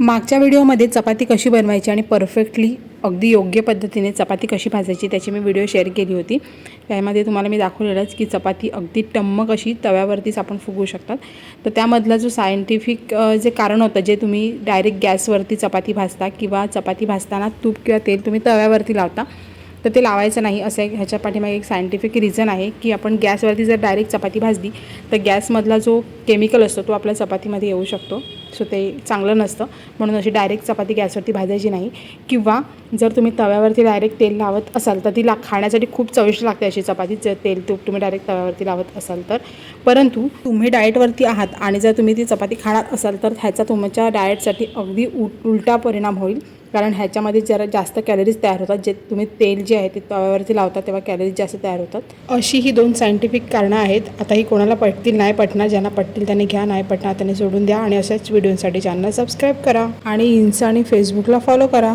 मागच्या व्हिडिओमध्ये चपाती कशी बनवायची आणि परफेक्टली अगदी योग्य पद्धतीने चपाती कशी भाजायची त्याची मी व्हिडिओ शेअर केली होती. त्यामध्ये तुम्हाला मी दाखवलेलंच की चपाती अगदी टम्म कशी तव्यावरतीच आपण फुगू शकतात. तर त्यामधला जो सायंटिफिक जे कारण होतं जे तुम्ही डायरेक्ट गॅसवरती चपाती भाजता किंवा चपाती भाजताना तूप किंवा तेल तुम्ही तव्यावरती लावता तर ते लावायचं नाही असं एक ह्याच्या पाठीमागे एक सायंटिफिक रिझन आहे की आपण गॅसवरती जर डायरेक्ट चपाती भाजली तर गॅसमधला जो केमिकल असतो तो आपल्या चपातीमध्ये येऊ शकतो. सो ते चांगलं नसतं. म्हणून अशी डायरेक्ट चपाती गॅसवरती भाजायची नाही. किंवा जर तुम्ही तव्यावरती डायरेक्ट तेल लावत असाल तर ती ला खाण्यासाठी खूप चविष्ट लागते अशी चपाती. जर तेल तूप तुम्ही डायरेक्ट तव्यावरती लावत असाल तर. परंतु तुम्ही डाएटवरती आहात आणि जर तुम्ही ती चपाती खाणार असाल तर ह्याचा तुमच्या डाएटसाठी अगदी उल उलटा परिणाम होईल. कारण ह्याच्यामध्ये जरा जास्त कॅलरीज तयार होतात. जे तुम्ही तेल जे आहे ते तव्यावरती लावता तेव्हा कॅलरीज जास्त तयार होतात. अशी ही दोन सायंटिफिक कारणं आहेत. आता ही कोणाला पटतील नाही पटणार ज्यांना पटतील त्यांनी घ्या नाही पटणार त्यांनी सोडून द्या. आणि अशाच व्हिडिओसाठी चॅनल सबस्क्राईब करा. आणि इन्स्टा आणि फेसबुकला फॉलो करा.